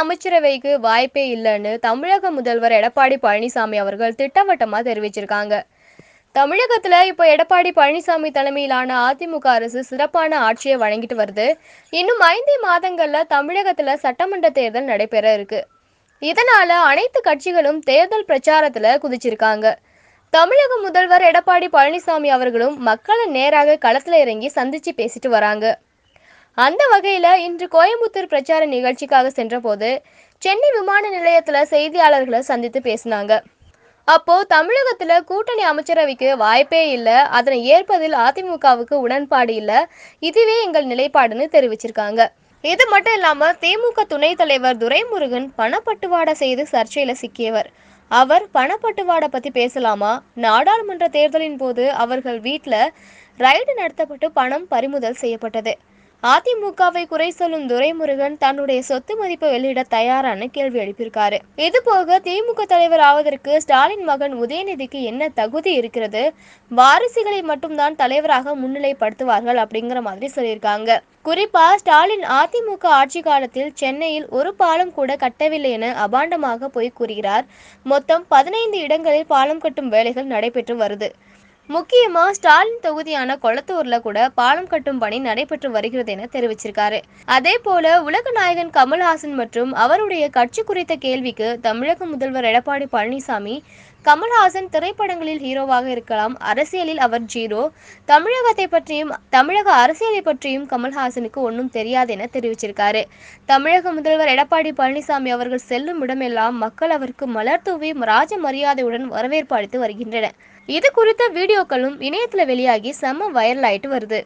அமைச்சரவைக்கு வாய்ப்பே இல்லைன்னு தமிழக முதல்வர் எடப்பாடி பழனிசாமி அவர்கள் திட்டவட்டமாக தெரிவிச்சிருக்காங்க. தமிழகத்துல இப்போ எடப்பாடி பழனிசாமி தலைமையிலான அதிமுக அரசு சிறப்பான ஆட்சியை வழங்கிட்டு வருது. இன்னும் ஐந்தே மாதங்கள்ல தமிழகத்துல சட்டமன்ற தேர்தல் நடைபெற இருக்கு. இதனால அனைத்து கட்சிகளும் தேர்தல் பிரச்சாரத்துல குதிச்சிருக்காங்க. தமிழக முதல்வர் எடப்பாடி பழனிசாமி அவர்களும் மக்களை நேராக களத்துல இறங்கி சந்திச்சு பேசிட்டு வராங்க. அந்த வகையில் இன்று கோயம்புத்தூர் பிரச்சார நிகழ்ச்சிக்காக சென்றபோது சென்னை விமான நிலையத்தில் செய்தியாளர்களை சந்தித்து பேசினாங்க. அப்போ தமிழகத்துல கூட்டணி அமைச்சரவைக்கு வாய்ப்பே இல்லை அதனை ஏற்பதில் அதிமுகவுக்கு உடன்பாடு இல்லை இதுவே எங்கள் நிலைப்பாடுன்னு தெரிவிச்சிருக்காங்க. இது மட்டும் இல்லாம திமுக துணைத் தலைவர் துரைமுருகன் பணப்பட்டுவாடா செய்து சர்ச்சையில சிக்கியவர். அவர் பணப்பட்டுவாடை பத்தி பேசலாமா? நாடாளுமன்ற தேர்தலின் போது அவர்கள் வீட்டில் ரைடு நடத்தப்பட்டு பணம் பறிமுதல் செய்யப்பட்டது. அதிமுகவை குறை சொல்லும் துரைமுருகன் தன்னுடைய சொத்து மதிப்பை வெளியிட தயாரான கேள்வி எழுப்பியிருக்காரு. இது போக திமுக தலைவர் ஆவதற்கு ஸ்டாலின் மகன் உதயநிதிக்கு என்ன தகுதி இருக்கிறது? வாரிசுகளை மட்டும்தான் தலைவராக முன்னிலைப்படுத்துவார்கள் அப்படிங்கிற மாதிரி சொல்லியிருக்காங்க. குறிப்பா ஸ்டாலின் அதிமுக ஆட்சி காலத்தில் சென்னையில் ஒரு பாலம் கூட கட்டவில்லை என அபாண்டமாக போய் கூறுகிறார். மொத்தம் பதினைந்து இடங்களில் பாலம் கட்டும் வேலைகள் நடைபெற்று வருது. முக்கியமா ஸ்டாலின் தொகுதியான கொளத்தூர்ல கூட பாலம் கட்டும் பணி நடைபெற்று வருகிறது என தெரிவிச்சிருக்காரு. அதே போல உலக நாயகன் கமல்ஹாசன் மற்றும் அவருடைய கட்சி குறித்த கேள்விக்கு தமிழக முதல்வர் எடப்பாடி பழனிசாமி கமல்ஹாசன் திரைப்படங்களில் ஹீரோவாக இருக்கலாம் அரசியலில் அவர் ஜீரோ. தமிழகத்தை பற்றியும் தமிழக அரசியலை பற்றியும் கமல்ஹாசனுக்கு ஒன்றும் தெரியாது என தெரிவிச்சிருக்காரு. தமிழக முதல்வர் எடப்பாடி பழனிசாமி அவர்கள் செல்லும் இடமெல்லாம் மக்கள் அவருக்கு மலர் தூவி ராஜ மரியாதையுடன் வரவேற்பு அளித்து வருகின்றனர். இது குறித்த வீடியோக்களும் இணையத்துல வெளியாகி செம்ம வைரல் ஆயிட்டு வருது.